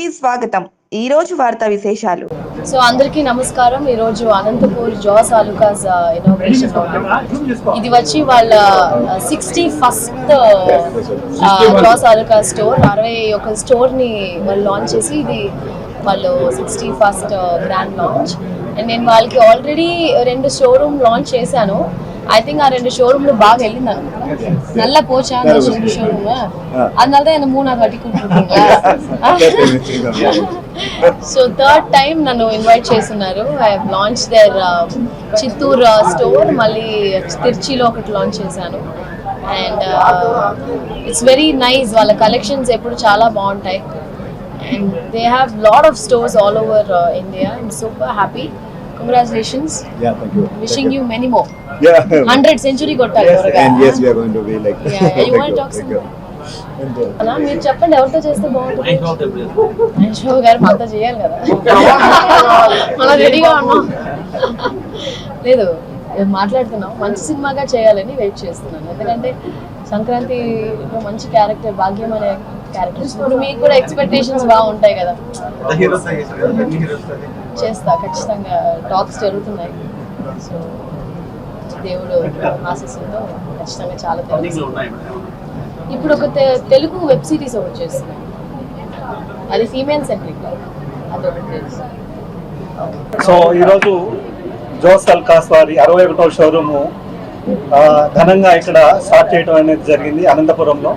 కి స్వాగతం. ఈ రోజు వార్తా విశేషాలు. సో అందరికీ నమస్కారం. ఈ రోజు అనంతపూర్ జాస్ ఆలుకాస్ ఇనాగ్రేషన్ ఇది వచ్చి వాళ్ళ sixty first Jos Alukkas store అరవై ఒక స్టోర్ని వాళ్ళు లాంచ్ చేసి ఇది వాళ్ళు sixty first grand launch and నేను వాళ్ళకి ఆల్రెడీ రెండు షోరూమ్ లాంచ్ చేశాను. ఐ థింక్ ఆ రెండు ஷோரூம்ல బాగా వెళ్ళింది అనుకుంటా நல்ல போச்சா அந்த ரெண்டு ஷோரூம் அதனால தான் என்ன மூணாவது வாட்டி கூப்பிட்டுருக்கீங்களா సో థర్డ్ టైం నన్ను ఇన్వైట్ చేస్తున్నారు I launch there Chittoor store మళ్ళీ తిరుచిలో ఒకటి లాంచ్ చేశాను అండ్ ఇట్స్ వెరీ నైస్ వాళ్ళ కలెక్షన్స్ ఎప్పుడు చాలా బాగుంటాయి and they have lot of stores all over India I'm super happy congratulations Yeah, thank you. Wishing you many more Yeah. Hundred century కొట్టాలి Yes, త్వరగా. and yes, we are going to be like. Yeah, yeah. You Thank wanna talk thank you. And, uh, అలా మీరు చెప్పండి ఎవరితో చేస్తే బాగుంటుంది? ఐశ్వ గారు మాతో చేయాలి కదా. మనం రెడీగా ఉన్నాం. లేదు నేను మాట్లాడుతున్నాం. మంచి సినిమాగా చేయాలని వెయిట్ చేస్తున్నాను. ఎందుకంటే సంక్రాంతిలో మంచి క్యారెక్టర్ భాగ్యం అనే క్యారెక్టర్ ఇప్పుడు మీకు కూడా ఎక్స్పెక్టేషన్స్ బాగుంటాయి కదా. చేస్తా ఖచ్చితంగా టాక్స్ జరుగుతున్నాయి. సో దేవుడు ఆశీస్సులతో ఖచ్చితంగా చాలా ఇప్పుడు ఒక తె- తెలుగు వెబ్ సిరీస్ ఒకటి చేస్తున్నాం. అది ఫీమేల్ సెంట్రిక్ అదొకటి సో ఈరోజు జోస్ అల్కాస్ వారి అరవై ఒకటో షోరూము ఘనంగా ఇక్కడ స్టార్ట్ చేయడం అనేది జరిగింది అనంతపురంలో.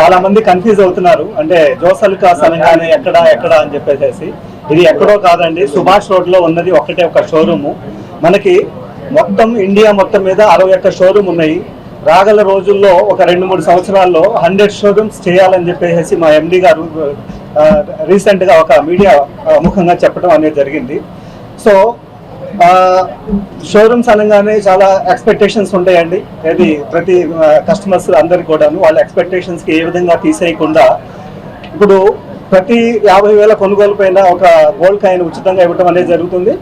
చాలా మంది కన్ఫ్యూజ్ అవుతున్నారు. అంటే జోస్ అల్కాస్ అనగానే ఎక్కడ ఎక్కడ అని చెప్పేసి ఇది ఎక్కడో కాదండి. సుభాష్ రోడ్లో ఉన్నది ఒకటే ఒక షోరూము మనకి మొత్తం ఇండియా మొత్తం మీద అరవై ఒక్క షోరూమ్ ఉన్నాయి. రాగల రోజుల్లో ఒక రెండు మూడు సంవత్సరాల్లో హండ్రెడ్ షోరూమ్స్ చేయాలని చెప్పేసి మా ఎండి గారు రీసెంట్గా ఒక మీడియా ముఖంగా చెప్పడం అనేది జరిగింది. సో షోరూమ్స్ అనగానే చాలా ఎక్స్పెక్టేషన్స్ ఉంటాయండి. ఇది ప్రతి కస్టమర్స్ అందరికి కూడాను వాళ్ళ ఎక్స్పెక్టేషన్స్కి ఏ విధంగా తీసేయకుండా ఇప్పుడు ప్రతి యాభై వేల కొనుగోలు పైన ఒక గోల్డ్ కాయిన్ ఉచితంగా ఇవ్వడం అనేది జరుగుతుంది.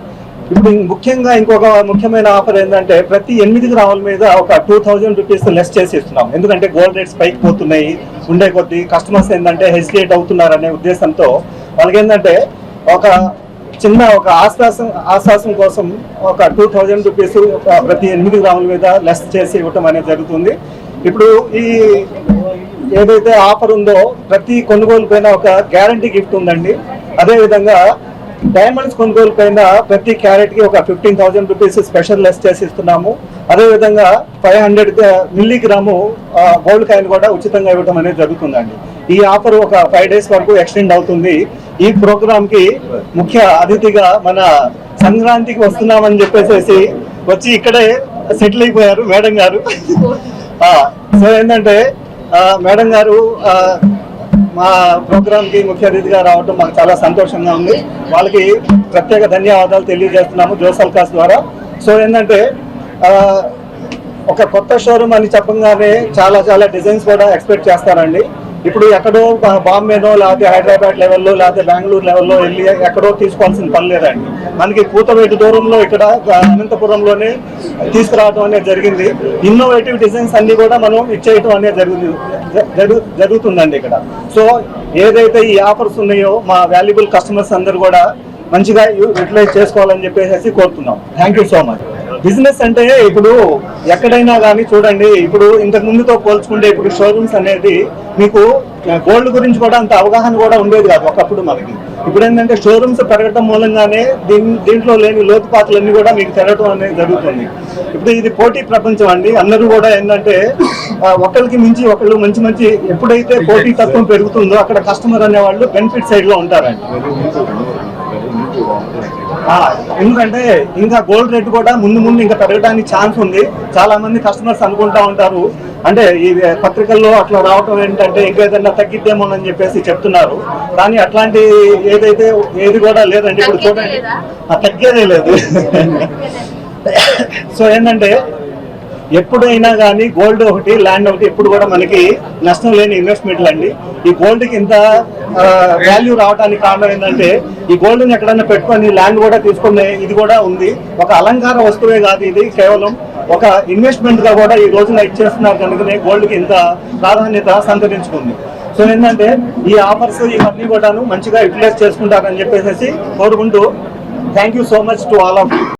ఇప్పుడు ముఖ్యంగా ఇంకొక ముఖ్యమైన ఆఫర్ ఏంటంటే ప్రతి ఎనిమిది గ్రాముల మీద ఒక టూ థౌజండ్ రూపీస్ లెస్ చేసి ఇస్తున్నాం ఎందుకంటే గోల్డ్ రేట్స్ పైకి పోతున్నాయి ఉండే కొద్దీ కస్టమర్స్ ఏంటంటే హెసిటేట్ అవుతున్నారు అనే ఉద్దేశంతో వాళ్ళకి ఏంటంటే ఒక చిన్న ఒక ఆశ్వాసం ఆశ్వాసం కోసం ఒక టూ థౌజండ్ రూపీస్ ప్రతి ఎనిమిది గ్రాముల మీద లెస్ చేసి ఇవ్వటం అనేది జరుగుతుంది. ఇప్పుడు ఈ ఏదైతే ఆఫర్ ఉందో ప్రతి కొనుగోలు పైన ఒక గ్యారంటీ గిఫ్ట్ ఉందండి. అదే విధంగా డైమండ్స్ కొనుగోలు పైన ప్రతి క్యారెట్కి ఒక fifteen thousand rupees special less చేసి ఇస్తున్నాము. అదే విధంగా five hundred milligram gold coin కూడా ఉచితంగా ఇవ్వడం అనేది జరుగుతుందండి. ఈ ఆఫర్ ఒక ఫైవ్ డేస్ వరకు ఎక్స్టెండ్ అవుతుంది. ఈ ప్రోగ్రామ్కి ముఖ్య అతిథిగా మన సంక్రాంతికి వస్తున్నామని చెప్పేసి వచ్చి ఇక్కడే సెటిల్ అయిపోయారు మేడం గారు. సో ఏంటంటే మేడం గారు మా ప్రోగ్రామ్కి ముఖ్య అతిథిగా రావడం మాకు చాలా సంతోషంగా ఉంది. వాళ్ళకి ప్రత్యేక ధన్యవాదాలు తెలియజేస్తున్నాము జోసల్కాస్ ద్వారా. సో ఏంటంటే ఒక కొత్త షోరూమ్ అని చెప్పగానే చాలా చాలా డిజైన్స్ కూడా ఎక్స్పెక్ట్ చేస్తారండి. ఇప్పుడు ఎక్కడో బాంబేనో లేకపోతే హైదరాబాద్ లెవెల్లో లేకపోతే బెంగళూరు లెవెల్లో వెళ్ళి ఎక్కడో తీసుకోవాల్సిన పని లేదండి. మనకి కూతవేటి దూరంలో ఇక్కడ అనంతపురంలోనే తీసుకురావడం అనేది జరిగింది. ఇన్నోవేటివ్ డిజైన్స్ అన్ని కూడా మనం ఇచ్చేయటం అనేది జరుగుతుంది జరుగు- జరుగుతుందండి ఇక్కడ. సో ఏదైతే ఈ ఆఫర్స్ ఉన్నాయో మా వాల్యుబుల్ కస్టమర్స్ అందరు కూడా మంచిగా యూటిలైజ్ చేసుకోవాలని చెప్పేసి కోరుతున్నాం. Thank you so much business అంటే ఇప్పుడు ఎక్కడైనా కానీ చూడండి ఇప్పుడు ఇంతకు ముందుతో పోల్చుకుంటే ఇప్పుడు షోరూమ్స్ అనేది మీకు గోల్డ్ గురించి కూడా అంత అవగాహన కూడా ఉండేది కాదు ఒకప్పుడు మనకి. ఇప్పుడు ఏంటంటే షోరూమ్స్ పెరగటం మూలంగానే దీని దీంట్లో లేని లోతుపాతలన్నీ కూడా మీకు తెరగటం అనేది జరుగుతుంది. ఇప్పుడు ఇది పోటీ ప్రపంచం అండి. అందరూ కూడా ఏంటంటే ఒకరికి మించి ఒకళ్ళు మంచి మంచి ఎప్పుడైతే పోటీ తత్వం పెరుగుతుందో అక్కడ కస్టమర్ అనేవాళ్ళు బెనిఫిట్ సైడ్లో ఉంటారండి. ఎందుకంటే ఇంకా గోల్డ్ రేట్ కూడా ముందు ముందు ఇంకా పెరగడానికి ఛాన్స్ ఉంది. చాలా మంది కస్టమర్స్ అనుకుంటా ఉంటారు. అంటే ఈ పత్రికల్లో అట్లా రావటం ఏంటంటే ఇంకేదైనా తగ్గిద్దేమోనని చెప్పేసి చెప్తున్నారు. కానీ అట్లాంటి ఏదైతే ఏది కూడా లేదండి. ఇప్పుడు చూడండి. తగ్గేదే లేదు. సో ఏంటంటే ఎప్పుడైనా కానీ గోల్డ్ ఒకటి ల్యాండ్ ఒకటి ఎప్పుడు కూడా మనకి నష్టం లేని ఇన్వెస్ట్మెంట్లు అండి. ఈ గోల్డ్కి ఇంత వాల్యూ రావడానికి కారణం ఏంటంటే ఈ గోల్డ్ని ఎక్కడైనా పెట్టుకొని ల్యాండ్ కూడా తీసుకునే ఇది కూడా ఉంది. ఒక అలంకార వస్తువే కాదు ఇది కేవలం ఒక ఇన్వెస్ట్మెంట్గా కూడా ఈ రోజున ఇచ్చేస్తున్నారు కనుకనే గోల్డ్కి ఇంత ప్రాధాన్యత సంతరించుకుంది. సో ఏంటంటే ఈ ఆఫర్స్ ఇవన్నీ కూడాను మంచిగా యూటిలైజ్ చేసుకుంటారని చెప్పేసి కోరుకుంటూ thank you so much to all of